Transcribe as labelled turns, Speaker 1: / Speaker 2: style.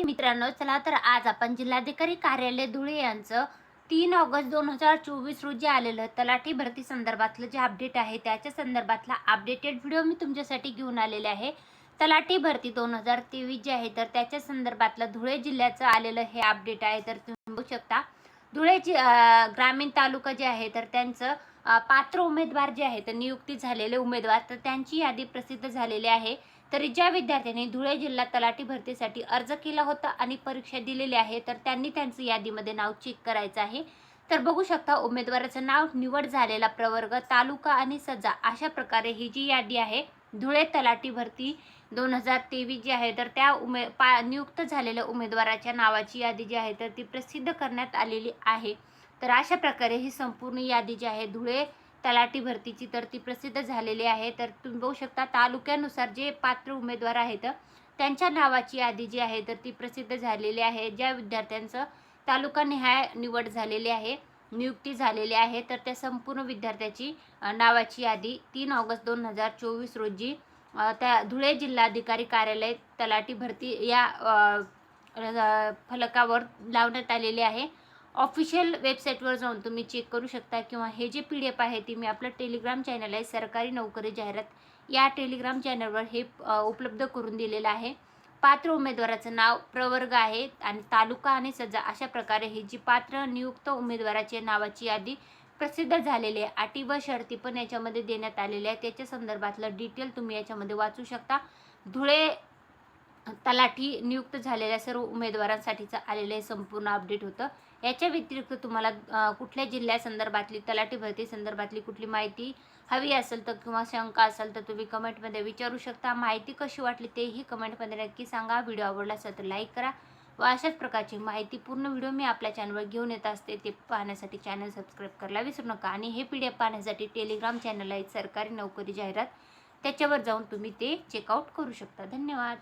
Speaker 1: विद्यार्थी मित्रांनो चला तर आज आपण जिल्हाधिकारी कार्यालय धुळे यांचं तीन ऑगस्ट दोन हजार चोवीस रोजी आलेलं तलाठी भरती संदर्भातलं जे अपडेट आहे त्याच्या संदर्भातला अपडेटेड व्हिडिओ मी तुमच्यासाठी घेऊन आलेले आहे. तलाठी भरती दोन हजार तेवीस जे आहे तर त्याच्या संदर्भातलं धुळे जिल्ह्याचं आलेलं हे अपडेट आहे तर तुम्ही बघू शकता. धुळे जि ग्रामीण तालुका जे आहे तर त्यांचं पात्र उमेदवार जे आहे तर नियुक्ती झालेले उमेदवार तर त्यांची यादी प्रसिद्ध झालेली आहे. तरी ज्या विद्यार्थ्यांनी धुळे जिल्हा तलाठी भरतीसाठी अर्ज केला होता आणि परीक्षा दिलेली आहे तर त्यांनी त्यांचं यादीमध्ये नाव चेक करायचं आहे. तर बघू शकता उमेदवाराचं नाव निवड झालेला प्रवर्ग तालुका आणि सजा अशा प्रकारे ही जी यादी आहे धुळे तलाठी भरती दोन हजार तेवीस जी आहे तर त्या उमे पा नियुक्त झालेल्या उमेदवाराच्या नावाची यादी जी आहे तर ती प्रसिद्ध करण्यात आलेली आहे. तर अशा प्रकारे ही संपूर्ण यादी जी आहे धुळे तलाठी भरतीची तर ती प्रसिद्ध झालेली आहे. तर तुम्ही बघू शकता तालुक्यानुसार जे पात्र उमेदवार आहेत त्यांच्या नावाची यादी जी आहे तर ती प्रसिद्ध झालेली आहे. ज्या विद्यार्थ्यांचं तालुकानिहाय निवड झालेली आहे नियुक्ती झालेली आहे. तर त्या संपूर्ण विद्यार्थ्याची नावाची यादी तीन ऑगस्ट दोन हजार चोवीस रोजी त्या धुळे जिल्हाधिकारी कार्यालय तलाठी भरती या फलकावर लावण्यात आलेली आहे. ऑफिशियल वेबसाईटवर जाऊन तुम्ही चेक करू शकता किंवा हे जे पी डी एफ आहे ती मी आपलं टेलिग्राम चॅनल आहे सरकारी नोकरी जाहिरात या टेलिग्राम चॅनलवर हे उपलब्ध करून दिलेलं आहे. पात्र उमेदवाराचं नाव प्रवर्ग आहे आणि तालुका आणि सजा अशा प्रकारे ही जी पात्र नियुक्त उमेदवाराच्या नावाची यादी प्रसिद्ध झालेली आहे. अटी व शर्ती पण याच्यामध्ये देण्यात आलेल्या आहे त्याच्या संदर्भातलं डिटेल तुम्ही याच्यामध्ये वाचू शकता. धुळे तलाठी नियुक्त झालेल्या सर्व उमेदवारांसाठीचं आलेलं हे संपूर्ण अपडेट होतं. याच्या व्यतिरिक्त तुम्हाला कुठल्या जिल्ह्यासंदर्भातली तलाठी भरती संदर्भातली कुठली माहिती हवी असेल तर किंवा शंका असेल तर तुम्ही कमेंटमध्ये विचारू शकता. माहिती कशी वाटली तेही कमेंटमध्ये नक्की सांगा. व्हिडिओ आवडला असेल तर लाईक करा व अशाच प्रकारची माहिती पूर्ण व्हिडिओ मी आपल्या चॅनलवर घेऊन येत असते. ते पाहण्यासाठी चॅनल सबस्क्राईब करायला विसरू नका. आणि हे पी डी एफ पाहण्यासाठी टेलिग्राम चॅनल आहे सरकारी नोकरी जाहिरात. त्याच्यावर जाऊन तुम्ही ते चेकआउट करू शकता. धन्यवाद.